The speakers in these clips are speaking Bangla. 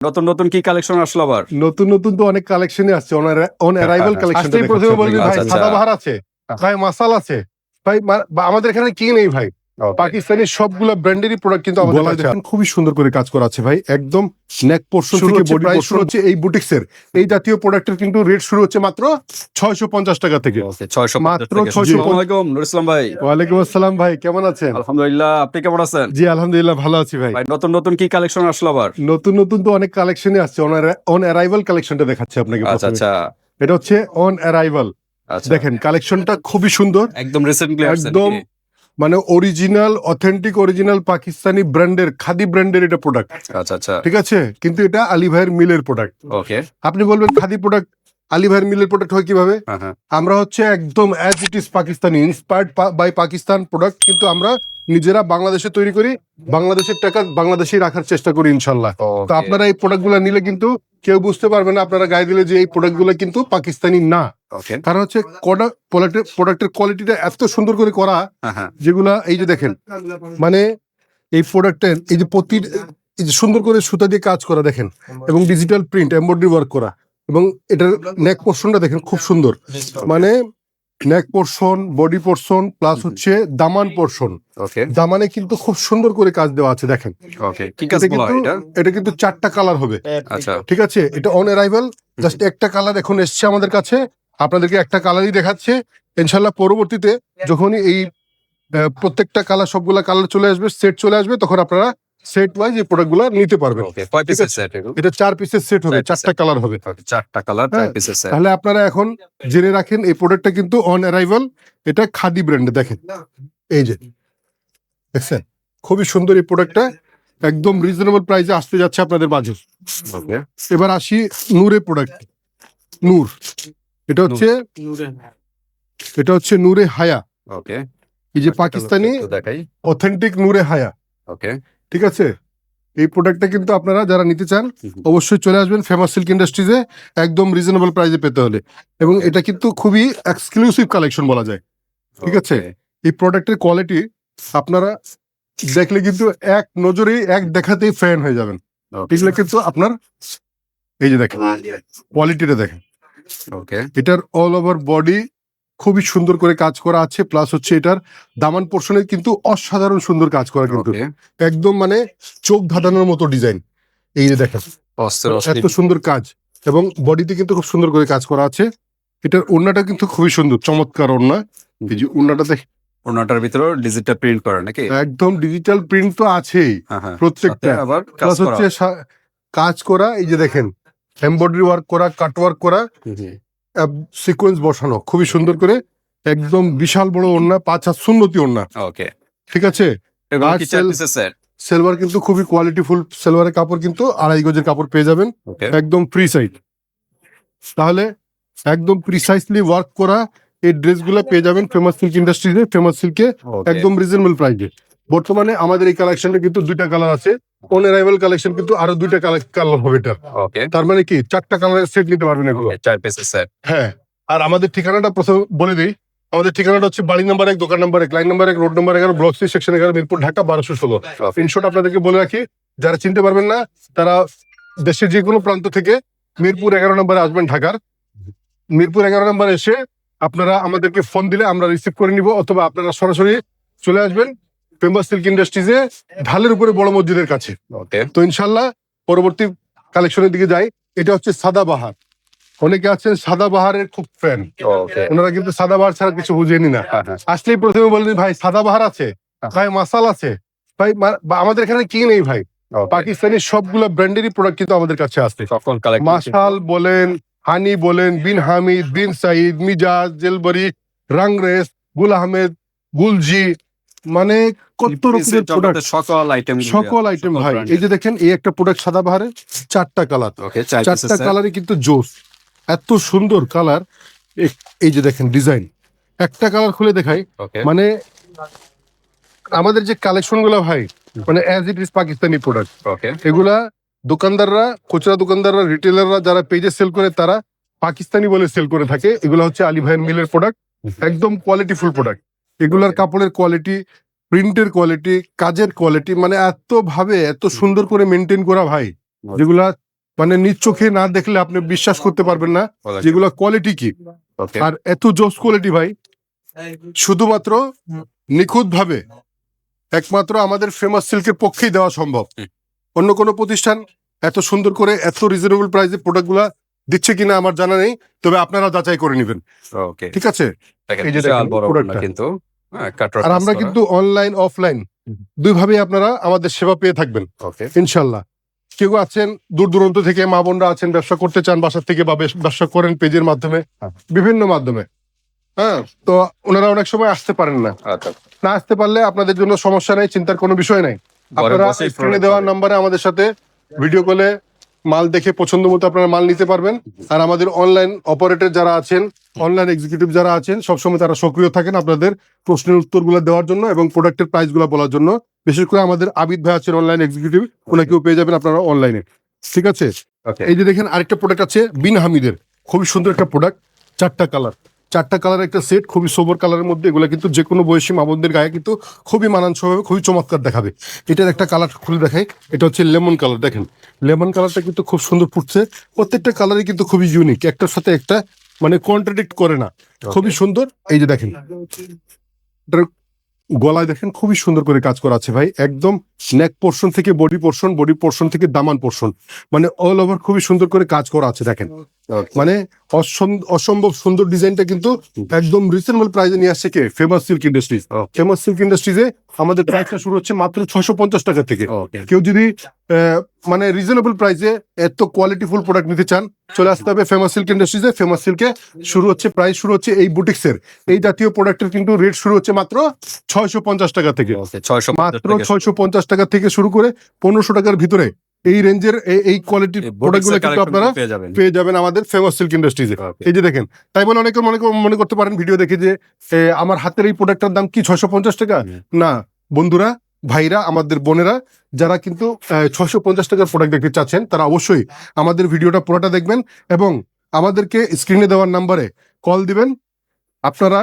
নতুন নতুন কি কালেকশন আসলো আবার? নতুন নতুন তো অনেক কালেকশনই আসছে অন অ্যারাইভাল কালেকশন প্রথমে বলবি ভাই সাদা আচ্ছা। আছে। ভাই মাসাল আছে। ভাই আমাদের এখানে কি নেই ভাই? পাকিস্তানি সবগুলো ব্র্যান্ডেরই প্রোডাক্ট কিন্তু আমাদের কাছে। খুবই সুন্দর করে কাজ করা আছে ভাই। একদম নেক পোর্শন শুরু থেকে হচ্ছে বডি পোর্শন হচ্ছে এই বুটিক্সের এই জাতীয় প্রোডাক্টের কিন্তু রেট শুরু হচ্ছে মাত্র 650 টাকা থেকে। ছয়শো মাত্র মাত্র 650 আসসালামাইকুম নুর ইসলাম ভাই। ওয়ালাইকুম আসসালাম ভাই কেমন আছেন? আলহামদুলিল্লাহ আপনি কেমন আছেন? জি আলহামদুলিল্লাহ ভালো আছি ভাই। ভাই নতুন নতুন কি কালেকশন আসলো আবার? নতুন নতুন তো অনেক কালেকশনই আসছে। অন অ্যারাইভাল কালেকশনটা দেখাচ্ছি আপনাকে আচ্ছা আচ্ছা। এটা হচ্ছে অন অ্যারাইভাল আচ্ছা। দেখেন কালেকশনটা খুবই সুন্দর। একদম রিসেন্টলি একদম মানে অরিজিনাল অথেন্টিক অরিজিনাল পাকিস্তানি ব্র্যান্ডের খাদি ব্র্যান্ডের এটা প্রোডাক্ট আচ্ছা আচ্ছা ঠিক আছে? কিন্তু এটা আলী ভাইয়ের মিলের প্রোডাক্ট ওকে আপনি বলবেন খাদি প্রোডাক্ট আলী ভাইয়ের মিলের প্রোডাক্ট হয় কীভাবে? হ্যাঁ হ্যাঁ। আমরা হচ্ছে একদম as it is Pakistani inspired by Pakistan product কিন্তু আমরা নিজেরা বাংলাদেশে তৈরি করি বাংলাদেশের টাকা বাংলাদেশেই রাখার চেষ্টা করি ইনশাল্লাহ। তো আপনারা এই প্রোডাক্টগুলো নিলে কিন্তু কেউ বুঝতে পারবে না আপনারা গায়ে দিলে যে এই প্রোডাক্টগুলো কিন্তু পাকিস্তানি না। কারণ হচ্ছে প্রোডাক্টের কোয়ালিটিটা এত সুন্দর করে করা হ্যাঁ হ্যাঁ। যেগুলা এই যে দেখেন মানে এই প্রোডাক্টের এই যে প্রতি এই যে সুন্দর করে সুতা দিয়ে কাজ করা দেখেন এবং ডিজিটাল প্রিন্ট এমব্রয়ডারি ওয়ার্ক করা এবং এটার নেক পোর্শনটা দেখেন খুব সুন্দর। মানে neck portion body portion plus হচ্ছে দামান পোর্শন দামানে কিন্তু খুব সুন্দর করে কাজ দেওয়া আছে দেখেন। এটা কিন্তু এটা? এটা কিন্তু চারটা কালার হবে। আচ্ছা। ঠিক আছে? এটা অন অ্যারাইভাল জাস্ট একটা কালার এখন এসছে আমাদের কাছে। আপনাদেরকে একটা কালারই দেখাচ্ছে। ইনশাল্লাহ পরবর্তীতে যখনই এই আহ, প্রত্যেকটা কালার সবগুলা কালার চলে আসবে সেট চলে আসবে তখন আপনারা সেট ওয়াইজ এই প্রোডাক্টগুলো নিতে পারবেন। কয় পিসের সেট এটা চার পিসের সেট হবে চারটা কালার হবে চারটা কালার চার হ্যাঁ। পিসের সেট তাহলে আপনারা এখন জেনে রাখেন এই প্রোডাক্টটা কিন্তু অন অ্যারাইভাল এটা খাদি ব্র্যান্ডে দেখেন। এই যে দেখছেন? খুবই সুন্দর এই প্রোডাক্টটা একদম রিজনেবল প্রাইসে আসতে যাচ্ছে আপনাদের মাঝে। এবার আসি নূরের প্রোডাক্ট নূর। এটা হচ্ছে এটা হচ্ছে নূরে হায়া। ওকে এই যে পাকিস্তানি অথেন্টিক নূরে হায়া। ওকে ঠিক আছে? এই প্রোডাক্টটা কিন্তু আপনারা যারা নিতে চান অবশ্যই চলে আসবেন ফেমাস সিল্ক ইন্ডাস্ট্রিজে একদম রিজনেবল প্রাইসে পেতে হলে। এবং এটা কিন্তু খুবই এক্সক্লুসিভ কালেকশন বলা যায়। ঠিক আছে? এই প্রোডাক্টের কোয়ালিটি আপনারা দেখলে কিন্তু এক নজরেই এক দেখাতেই ফ্যান হয়ে যাবেন। এগুলো কিন্তু আপনার এই যে দেখেন কোয়ালিটিটা দেখেন। ওকে এটার অল ওভার বডি খুবই সুন্দর করে কাজ করা আছে প্লাস হচ্ছে এটার দামান পোর্শনে কিন্তু অসাধারণ সুন্দর কাজ করা কিন্তু। একদম মানে চোখ ধাঁধানোর মতো ডিজাইন এই যে দেখেন। এত সুন্দর কাজ এবং বডিতে কিন্তু খুব সুন্দর করে কাজ করা আছে। এটার ওড়নাটা কিন্তু খুবই সুন্দর চমৎকার ওড়না। এই যে ওড়নাটা দেখ ওনাটার ভিতরে ডিজিটাল প্রিন্ট করা নাকি? একদম ডিজিটাল প্রিন্ট তো আছেই হ্যাঁ হ্যাঁ। প্রত্যেকটা। আবার প্লাস হচ্ছে কাজ করা এই যে দেখেন। এমব্রয়ডারি ওয়ার্ক করা কাট ওয়ার্ক করা। সিকোয়েন্স বসানো। খুবই সুন্দর করে একদম বিশাল বড় ওড়না পাঁচ হাত সুন্নতি ওড়না। ওকে ঠিক আছে? সেলভার কিন্তু খুবই কোয়ালিটিফুল সেলভারের কাপড় কিন্তু আড়াই গজের কাপড় পেয়ে যাবেন। একদম ফ্রি সাইড তাহলে একদম প্রিসাইসলি ওয়ার্ক করা এই ড্রেসগুলো পেয়ে যাবেন ফেমাস সিল্ক ইন্ডাস্ট্রিতে ফেমাস সিল্কে একদম রিজনেবল প্রাইসে বর্তমানে আমাদের এই কালেকশনটা কিন্তু দুইটা কালার আছে। অন অ্যারাইভাল কালেকশন কিন্তু আরও দুইটা কালার হবে এটা। ওকে তার মানে কি চারটা কালারের সেট নিতে পারবেন এগুলো। চার পিসের সেট হ্যাঁ আর আমাদের ঠিকানাটা প্রথম বলে দিই। আমাদের ঠিকানাটা হচ্ছে বাড়ি নাম্বার এক দোকান নাম্বার এক লাইন নাম্বার এক রোড নাম্বার এগারো ব্লক সি সেকশন এগারো মিরপুর ঢাকা বারোশো ষোলো। ইনশর্ট আপনাদেরকে বলে রাখি যারা চিনতে পারবেন না তারা দেশের যে কোনো প্রান্ত থেকে মিরপুর এগারো নম্বরে আসবেন ঢাকার। মিরপুর এগারো নম্বর এসে আপনারা আমাদেরকে ফোন দিলে আমরা রিসিভ করে নিব অথবা আপনারা সরাসরি চলে আসবেন। ফেমাস সিল্ক ইন্ডাস্ট্রিজে ঢালের উপরে বড় মসজিদের কাছে। তো ইনশাল্লাহ পরবর্তী কালেকশনের দিকে যাই। এটা হচ্ছে সাদা বাহার। অনেকে আছেন সাদা বাহারের খুব ফ্যান ওনারা কিন্তু সাদা বাহার ছাড়া কিছু বুঝেনি না। হ্যাঁ হ্যাঁ। আসলেই প্রথমে বললেন ভাই সাদা বাহার আছে। ভাই মাসাল আছে। ভাই আমাদের এখানে কি নেই ভাই? পাকিস্তানি সবগুলো ব্র্যান্ডেরই প্রোডাক্ট কিন্তু আমাদের কাছে আসছে মাসাল বলেন হানি বলেন বিন হামিদ বিন সাইদ মিজাজ জেলবরি রাংরেস গুল আহমেদ গুলজি মানে কত রকমের প্রোডাক্ট সকল আইটেম সকল আইটেম ভাই। এই যে দেখেন এই একটা প্রোডাক্ট সাদা বাহারের চারটা কালার ওকে চারটা কালারই কিন্তু জোস। এত সুন্দর কালার এই যে দেখেন ডিজাইন একটা কালার খুলে দেখাই। মানে আমাদের যে কালেকশনগুলো ভাই মানে as it is Pakistani product okay এগুলা দোকানদাররা খুচরা দোকানদাররা রিটেলাররা যারা পেজে সেল করে তারা পাকিস্তানি বলে সেল করে থাকে। এগুলো হচ্ছে আলী ভাইয়ের মিলের প্রোডাক্ট একদম কোয়ালিটিফুল প্রোডাক্ট এগুলার কাপড়ের কোয়ালিটি প্রিন্টের কোয়ালিটি কাজের কোয়ালিটি মানে এত ভাবে এত সুন্দর করে মেনটেন করা ভাই যেগুলা মানে নিজ চোখে না দেখলে আপনি বিশ্বাস করতে পারবেন না যেগুলো কোয়ালিটি কি? আর এত জোস কোয়ালিটি ভাই শুধুমাত্র নিখুঁত ভাবে একমাত্র আমাদের ফেমাস সিল্কের পক্ষেই দেওয়া সম্ভব। অন্য কোনো প্রতিষ্ঠান এত সুন্দর করে এত রিজনেবল প্রাইসে প্রোডাক্টগুলা দিচ্ছে কিনা আমার জানা নেই তবে আপনারা যাচাই করে নেবেন। ওকে ঠিক আছে? কিন্তু। আর আমরা কিন্তু অনলাইন অফলাইন। দুইভাবেই আপনারা আমাদের সেবা পেয়ে থাকবেন। ইনশাল্লাহ। কেউ আছেন দূর দূরান্ত থেকে মা বোনরা আছেন ব্যবসা করতে চান বাসা থেকে বা ব্যবসা করেন পেজের মাধ্যমে হ্যাঁ। বিভিন্ন মাধ্যমে। হ্যাঁ তো ওনারা অনেক সময় আসতে পারেন না। আচ্ছা না আসতে পারলে আপনাদের জন্য সমস্যা নেই চিন্তার কোনো বিষয় নাই। আপনারা স্ক্রিনে product দেওয়া নাম্বারে আমাদের সাথে ভিডিও কলে মাল দেখে পছন্দ মতো আপনারা মাল নিতে পারবেন। আর আমাদের অনলাইন অপারেটর যারা আছেন অনলাইন এক্সিকিউটিভ যারা আছেন সবসময় তারা সক্রিয় থাকেন আপনাদের প্রশ্নের উত্তরগুলো দেওয়ার জন্য এবং প্রোডাক্টের প্রাইসগুলো বলার জন্য। বিশেষ করে আমাদের আবিদ ভাই আছেন অনলাইন এক্সিকিউটিভ ওনাকেও পেয়ে যাবেন আপনারা অনলাইনে ঠিক আছে? এই যে দেখেন আরেকটা প্রোডাক্ট আছে বিন হামিদের। খুবই সুন্দর একটা প্রোডাক্ট চারটা কালার চারটা কালার একটা সেট খুবই সোবর কালারের মধ্যে। এগুলো কিন্তু যে কোনো বয়সী মামনদের গায়ে কিন্তু খুবই মানানসই হবে খুবই চমৎকার দেখাবে। এটার একটা কালার খুলে দেখাই এটা হচ্ছে লেমন কালার দেখেন। লেমন কালারটা কিন্তু খুব সুন্দর ফুটছে। প্রত্যেকটা কালারই কিন্তু খুবই ইউনিক একটার সাথে একটা মানে কন্ট্রাডিক্ট করে না। খুবই সুন্দর। এই যে দেখেন গলায় দেখেন খুবই সুন্দর করে কাজ করা আছে ভাই। একদম নেক পোর্শন থেকে বডি পোর্শন বডি পোর্শন থেকে দামান পোর্শন মানে অল ওভার খুবই সুন্দর করে কাজ করা আছে দেখেন। মানে অসম- অসম্ভব সুন্দর ডিজাইনটা কিন্তু একদম রিজনেবল প্রাইসে নিয়ে আসছে কে? Famous Silk Industries Famous Silk ইন্ডাস্ট্রিজে আমাদের প্রাইসটা শুরু হচ্ছে মাত্র ছশো পঞ্চাশ টাকা থেকে। কেউ যদি মানে রিজনেবল প্রাইসে এত কোয়ালিটিফুল প্রোডাক্ট নিতে চান চলে আসতে হবে ফেমাস সিল্ক ইন্ডাস্ট্রিজে ফেমাস সিল্কে শুরু হচ্ছে প্রাইস শুরু হচ্ছে এই বুটিক্সের এই জাতীয় প্রোডাক্টের কিন্তু রেট শুরু হচ্ছে মাত্র ছয়শো পঞ্চাশ টাকা থেকে। ওকে 650 মাত্র ছয়শো পঞ্চাশ টাকা থেকে শুরু করে পনেরোশো টাকার ভিতরে এই রেঞ্জের এই কোয়ালিটির প্রোডাক্টগুলো কিন্তু আপনারা পেয়ে যাবেন। আমাদের ফেমাস সিল্ক ইন্ডাস্ট্রিজে এই যে দেখেন তাই বলে অনেকে মনে মনে করতে পারেন ভিডিও দেখে যে আমার হাতের এই প্রোডাক্টটার দাম কি ছয়শো পঞ্চাশ টাকা? না বন্ধুরা ভাইরা আমাদের বোনেরা যারা কিন্তু ছয়শো পঞ্চাশ টাকার প্রোডাক্ট দেখতে চাচ্ছেন তারা অবশ্যই আমাদের ভিডিওটা পুরোটা দেখবেন এবং আমাদেরকে স্ক্রিনে দেওয়ার নাম্বারে কল দিবেন। আপনারা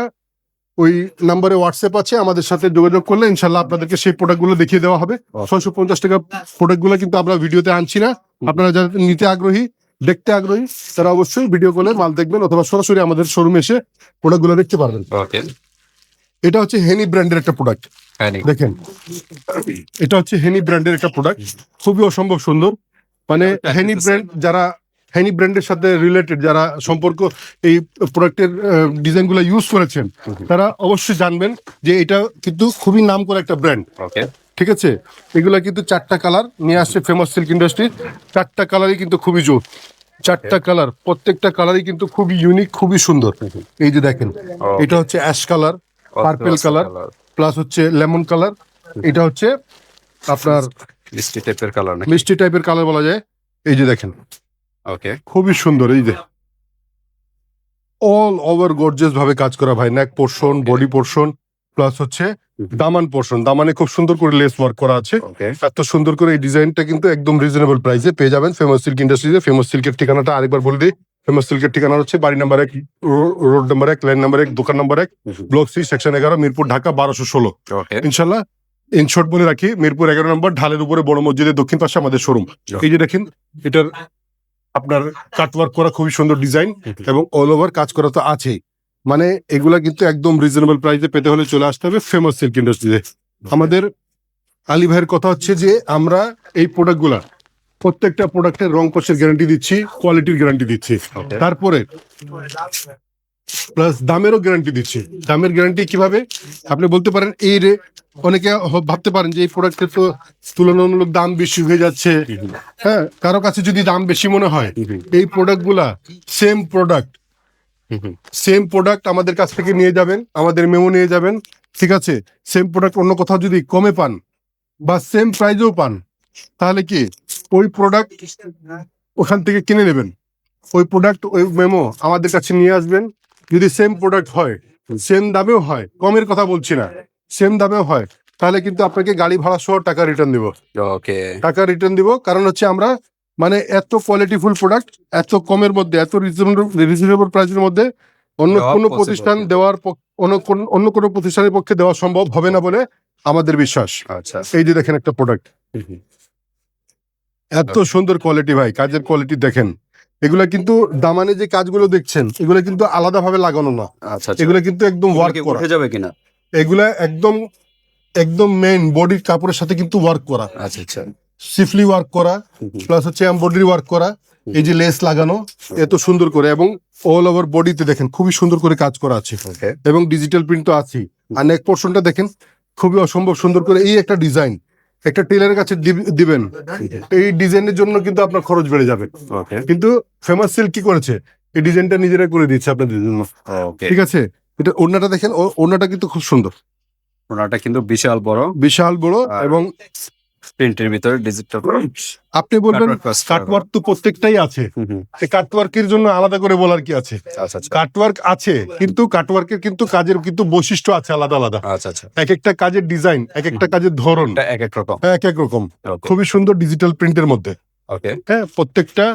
ওই নাম্বারে হোয়াটসঅ্যাপ আছে আমাদের সাথে যোগাযোগ করলে ইনশাল্লাহ আপনাদেরকে সেই প্রোডাক্টগুলো দেখিয়ে দেওয়া হবে। ছয়শো পঞ্চাশ টাকা প্রোডাক্টগুলো কিন্তু আমরা ভিডিওতে আনছি না। আপনারা যারা নিতে আগ্রহী দেখতে আগ্রহী তারা অবশ্যই ভিডিও কলে মাল দেখবেন অথবা সরাসরি আমাদের শোরুমে এসে প্রোডাক্টগুলো দেখতে পারবেন। এটা হচ্ছে হেনি ব্র্যান্ডের একটা প্রোডাক্ট। দেখেন এটা হচ্ছে হেনি ব্র্যান্ডের একটা প্রোডাক্ট খুবই অসম্ভব সুন্দর। মানে হেনি ব্র্যান্ড যারা হেনি ব্র্যান্ডের সাথে রিলেটেড যারা সম্পর্ক এই প্রোডাক্টের ডিজাইনগুলো ইউজ করেছেন তারা অবশ্যই জানবেন যে এটা কিন্তু খুবই নাম করা একটা ব্র্যান্ড ঠিক আছে? এগুলা কিন্তু চারটা কালার নিয়ে আসছে ফেমাস সিল্ক ইন্ডাস্ট্রির চারটা কালারই কিন্তু খুবই জোর। চারটা কালার প্রত্যেকটা কালারই কিন্তু খুবই ইউনিক খুবই সুন্দর। এই যে দেখেন এটা হচ্ছে ash colour purple colour plus হচ্ছে লেমন কালার এটা হচ্ছে আপনার মিষ্টি টাইপের কালার মিষ্টি টাইপের কালার বলা যায়। এই যে দেখেন। ওকে খুবই সুন্দর এই যে। অল ওভার গর্জিয়াস ভাবে কাজ করা ভাই neck portion body portion plus হচ্ছে দামান পোর্শন দামানে খুব সুন্দর করে লেস ওয়ার্ক করা আছে। এত সুন্দর করে এই ডিজাইনটা কিন্তু একদম রিজনেবল প্রাইসে পেয়ে যাবেন ফেমাস সিল্ক ইন্ডাস্ট্রিজে ফেমাস সিল্কের ঠিকানাটা আরেকবার বলে দিই। ফেমাস সিল্কের ঠিকানা হচ্ছে বাড়ি নাম্বার এক রোড নাম্বার এক লাইন নাম্বার এক দোকান নাম্বার এক ব্লক সি সেকশন এগারো মিরপুর ঢাকা বারোশো ষোলো। ইনশাল্লাহ ইনশর্ট বলে রাখি মিরপুর এগারো নম্বর ঢালের উপরে বড় মসজিদের দক্ষিণ পাশে আমাদের শোরুম এই যে দেখেন এটার আপনার কাটওয়ার্ক করা খুবই সুন্দর ডিজাইন এবং অল ওভার কাজ করা তো আছেই। মানে এগুলা কিন্তু একদম রিজনেবল প্রাইসে পেতে হলে চলে আসতে হবে ফেমাস সিল্ক ইন্ডাস্ট্রিতে আমাদের আলী ভাইয়ের কথা হচ্ছে যে আমরা এই প্রোডাক্টগুলা প্রত্যেকটা প্রোডাক্টের রং কোষের গ্যারান্টি দিচ্ছি কোয়ালিটির গ্যারান্টি দিচ্ছি। তারপরে প্লাস দামেরও গ্যারান্টি দিচ্ছি। দামের গ্যারান্টি কীভাবে? আপনি বলতে পারেন এই রে অনেকে ভাবতে পারেন যে এই প্রোডাক্টের তো তুলনামূলক দাম বেশি হয়ে যাচ্ছে। হ্যাঁ কারও কাছে যদি দাম বেশি মনে হয় এই প্রোডাক্টগুলা সেম প্রোডাক্ট সেম প্রোডাক্ট আমাদের কাছ থেকে নিয়ে যাবেন আমাদের মেমো নিয়ে যাবেন ঠিক আছে? সেম প্রোডাক্ট অন্য কোথাও যদি কমে পান বা সেম প্রাইজেও পান তাহলে কি? ওই প্রোডাক্ট ওখান থেকে কিনে নেবেন। ওই প্রোডাক্ট ওই মেমো আমাদের কাছে নিয়ে আসবেন। যদি সেম প্রোডাক্ট হয় সেম দামেও হয় কমের কথা বলছি না সেম দামেও হয় তাহলে কিন্তু আপনাকে গাড়ি ভাড়া সহ টাকা রিটার্ন দিব। ওকে টাকা রিটার্ন দিব কারণ হচ্ছে আমরা মানে এত কোয়ালিটিফুল প্রোডাক্ট এত কমের মধ্যে এত রিজনেবল রিজনেবল প্রাইসের মধ্যে অন্য কোনো প্রতিষ্ঠান দেওয়ার অন্য কোন- অন্য কোনো প্রতিষ্ঠানের পক্ষে দেওয়া সম্ভব হবে না বলে আমাদের বিশ্বাস। আচ্ছা। এই যে দেখেন একটা প্রোডাক্ট এত সুন্দর কোয়ালিটি ভাই কাজের কোয়ালিটি দেখেন। এগুলা কিন্তু দামানে যে কাজগুলো দেখছেন এগুলো কিন্তু আলাদা ভাবে লাগানো না। আচ্ছা আচ্ছা। এগুলো কিন্তু একদম ওয়ার্ক ওয়ার্ক করা। উঠে যাবে কিনা? এগুলা একদম একদম মেইন বডির কাপড়ের সাথে কিন্তু ওয়ার্ক করা। আচ্ছা আচ্ছা। সিফলি ওয়ার্ক করা প্লাস হচ্ছে এমব্রয়ডারি ওয়ার্ক করা এই যে লেস লাগানো এত সুন্দর করে এবং অল ওভার বডিতে দেখেন খুবই সুন্দর করে কাজ করা আছে। এবং ডিজিটাল প্রিন্ট তো আছে আর নেক পোর্শনটা দেখেন খুবই অসম্ভব সুন্দর করে এই একটা ডিজাইন একটা টেলারের কাছে দিবেন। এই ডিজাইনের জন্য কিন্তু আপনার খরচ বেড়ে যাবে। ওকে কিন্তু ফেমাস সিল্ক কি করেছে? এই ডিজাইনটা নিজেরা করে দিচ্ছে আপনাদের জন্য। ওকে ঠিক আছে? এটা ওড়নাটা দেখেন ওড়নাটা কিন্তু খুব সুন্দর। ওনাটা কিন্তু বিশাল বড়। বিশাল বড় এবং প্রিন্টের ভিতরে ডিজিটাল আপনি বলবেন কাটওয়ার্ক তো প্রত্যেকটাই আছে। কাটওয়ার্কের জন্য আলাদা করে বলার কি আছে? আচ্ছা আচ্ছা। কাটওয়ার্ক আছে কিন্তু কাটওয়ার্কের কিন্তু কাজের কিন্তু বৈশিষ্ট্য আছে আলাদা আলাদা। আচ্ছা আচ্ছা। এক একটা কাজের ডিজাইন এক একটা কাজের ধরন। এক এক রকম। এক এক রকম। খুবই সুন্দর ডিজিটাল প্রিন্টের মধ্যে। ওকে হ্যাঁ প্রত্যেকটা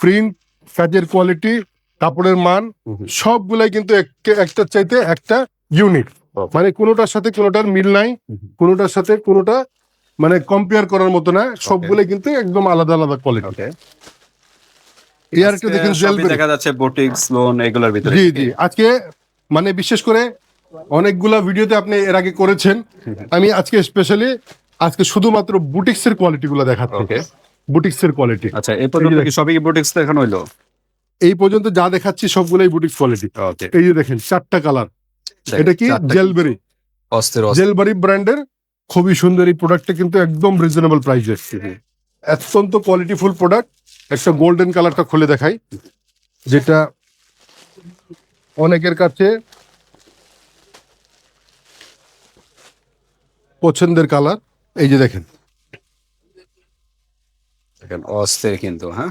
প্রিন্ট কাজের কোয়ালিটি কাপড়ের মান সবগুলাই কিন্তু এক- একটার চাইতে একটা ইউনিক Okay. মানে কোনোটার সাথে কোনোটার মিল নাই কোনোটার সাথে কোনোটা মানে কম্পেয়ার করার মতো না সবগুলাই কিন্তু একদম আলাদা আলাদা কোয়ালিটি আরেকটা দেখেন জেলবেরি দেখা যাচ্ছে বোটিক্স লোন এগুলোর ভিতরে। জি জি। আজকে মানে বিশেষ করে অনেকগুলা ভিডিওতে আপনি এর আগে করেছেন। আমি আজকে স্পেশালি আজকে শুধুমাত্র বুটিক্স এর কোয়ালিটি গুলো দেখাচ্ছি। ওকে বুটিক্স এর কোয়ালিটি আচ্ছা এই পর্যন্ত কি সবই বোটিক্স দেখানো হইল? এই পর্যন্ত যা দেখাচ্ছি সবগুলাই বুটিক্স কোয়ালিটি এই যে দেখেন চারটা কালার এটা কি? জেলবেরি জেলবেরি ব্র্যান্ডের খুবই সুন্দর এই প্রোডাক্টটা কিন্তু একদম রিজনেবল প্রাইসে অত্যন্ত কোয়ালিটিফুল প্রোডাক্ট একটা গোল্ডেন কালারটা খুলে দেখাই। যেটা অনেকের কাছে পছন্দের কালার এই যে দেখেন। দেখেন অস্থির কিন্তু হ্যাঁ?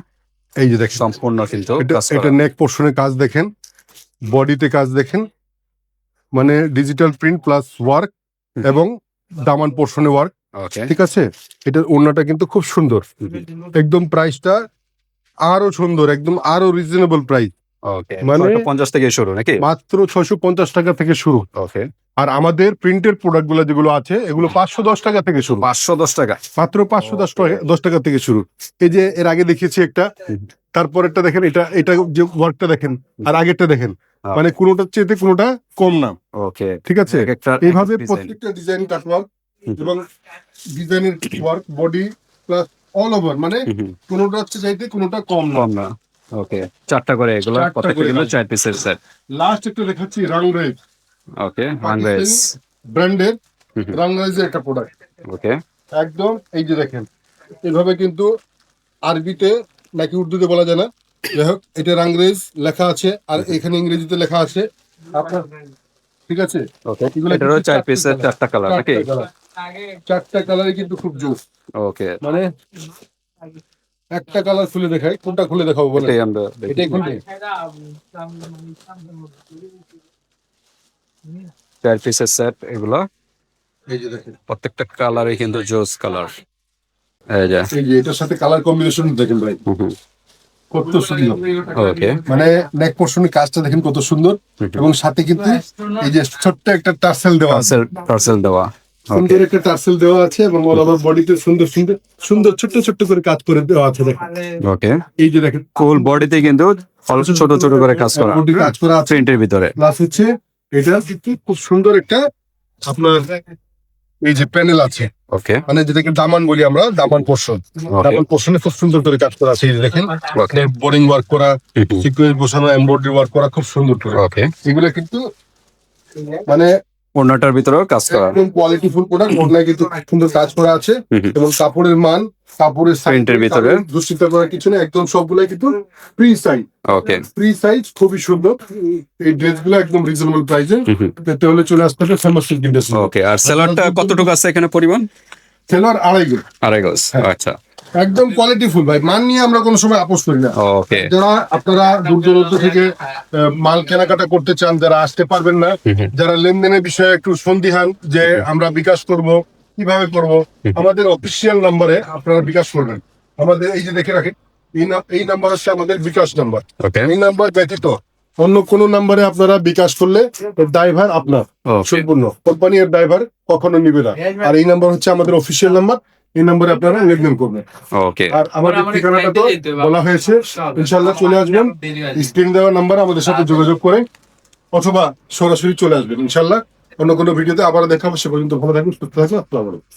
এই যে দেখেন। সম্পূর্ণ কিন্তু এটা এটা নেক পোর্শনের কাজ দেখেন। বডিতে কাজ দেখেন। মানে ডিজিটাল প্রিন্ট প্লাস ওয়ার্ক এবং দামান পোর্শনে ওয়ার্ক ঠিক আছে? এটার ওড়নাটা কিন্তু খুব সুন্দর। একদম প্রাইসটা আরও সুন্দর একদম আরও রিজনেবল প্রাইস মানে- পঞ্চাশ থেকে শুরু নাকি? মাত্র ছয়শো পঞ্চাশ টাকা থেকে শুরু। ওকে আর আমাদের প্রিন্টের প্রোডাক্টগুলো যেগুলো আছে এগুলো পাঁচশো দশ টাকা থেকে শুরু। পাঁচশো দশ টাকা। মাত্র পাঁচশো দশ টাকা দশ টাকা থেকে শুরু। এই যে এর আগে দেখিয়েছি একটা হুম। তারপরেরটা দেখেন এটা এটা যে ওয়ার্কটা দেখেন আর আগেরটা দেখেন। মানে কোনোটার চেয়ে কোনোটা কম না। ওকে। ঠিক আছে? একটা এইভাবে প্রত্যেকটা ডিজাইন কাটওয়ার্ক। এবং ডিজাইনের work body plus all over মানে কোনোটা হচ্ছে চাইতে কোনোটা কম না। কম না। ওকে। চারটা করে এগুলো প্রত্যেকটা চার পিসের সেট লাস্ট একটা দেখাচ্ছি রাংরাইজ ওকে হান্ড্রেড ব্র্যান্ডের হুম হুম। রাংরাইজের একটা প্রোডাক্ট ওকে। একদম এই যে দেখেন। এভাবে কিন্তু আরবিতে নাকি উর্দুতে বলা যায় না যাই হোক এটা রাংরেজ লেখা আছে আর এখানে ইংরেজিতে লেখা আছে। আপনার ঠিক আছে? এটারও চার পিসের চারটা কালার নাকি? চারটা কালার কালারে কিন্তু খুব জোর ওকে মানে একটা কালার খুলে দেখাই কোনটা খুলে দেখাবো বলে এটাই আমরা এটাই খুলবে? চার পিসের সেট এগুলো? এই যে দেখেন। প্রত্যেকটা কালারই কিন্তু জোস কালার এই যে। এটার সাথে কালার কম্বিনেশন দেখেন ভাই। কত সুন্দর। ওকে। মানে নেক পোর্শনের কাজটা দেখেন কত সুন্দর। এবং সাথে কিন্তু এই যে ছোট্ট একটা টার্সেল দেওয়া আছে। পার্সেল দেওয়া। সুন্দর একটা টার্সেল দেওয়া আছে এবং অল ওভার বডিতে সুন্দর সুন্দর সুন্দর ছোট্ট ছোট্ট করে কাজ করে দেওয়া আছে দেখেন। ওকে এই যে দেখেন। ফুল বডিতে কিন্তু ছোট ছোট করে কাজ করা। কাজ করা আছে। প্রিন্টের ভিতরে। প্লাস হচ্ছে এটা খুব সুন্দর একটা আপনার এই যে প্যানেল আছে। ওকে। মানে যেটাকে দামান বলি আমরা দামান পোর্শন দামান পোর্শনে খুব সুন্দর করে কাজ করা আছে দেখেন। বোরিং ওয়ার্ক করা সিকুয়েন্স বসানো এমব্রয়ডারি ওয়ার্ক করা খুব সুন্দর করে। ওকে। এগুলো কিন্তু মানে ওনাটার ভিতরেও কাজ করা। কোয়ালিটি ফুল প্রোডাক্ট কিন্তু সুন্দর কাজ করা আছে। এবং কাপড়ের মান কাপড়ের এর ভিতরে। দুশ্চিন্তা করার কিছু নেই একদম সবগুলাই কিন্তু free size okay free size খুবই সুন্দর। এই ড্রেসগুলো একদম রিজনেবল প্রাইসে। পেতে হলে চলে আসতে হবে ফেমাস সিল্ক ইন্ডাস্ট্রি ওকে আর সেলারটা কতটুকু আছে এখানে পরিমাণ? সেলার আড়াই গুণ আড়াই গজ হ্যাঁ। আচ্ছা। একদম কোয়ালিটিফুল ভাই মান নিয়ে আমরা কোনো সময় আপোষ করি না। যারা আপনারা দূর দূরান্ত থেকে মাল কেনাকাটা করতে চান যারা আসতে পারবেন না। যারা লেনদেনের বিষয়ে একটু সন্দিহান যে আমরা বিকাশ করব কীভাবে করব? আমাদের অফিসিয়াল নাম্বারে আপনারা বিকাশ করবেন। আমাদের এই যে দেখে রাখেন এই নাম্বার হচ্ছে আমাদের বিকাশ নাম্বার এই নাম্বার ব্যতীত অন্য কোন নাম্বারে আপনারা বিকাশ করলে ড্রাইভার আপনার সম্পূর্ণ। কোম্পানি এর ড্রাইভার কখনো নিবে না। আর এই নাম্বার হচ্ছে আমাদের অফিসিয়াল নাম্বার এই নাম্বারে আপনারা লেনদেন করবেন। ওকে। আর আমার ঠিকানাটা তো বলা হয়েছে ইনশাল্লাহ চলে আসবেন। স্ক্রিন দেওয়া নাম্বার আমাদের সাথে যোগাযোগ করে অথবা সরাসরি চলে আসবেন ইনশাল্লাহ অন্য কোনো ভিডিওতে আবার দেখা হবে সে পর্যন্ত ভালো থাকুন সুস্থ থাকুন আসসালামু আলাইকুম।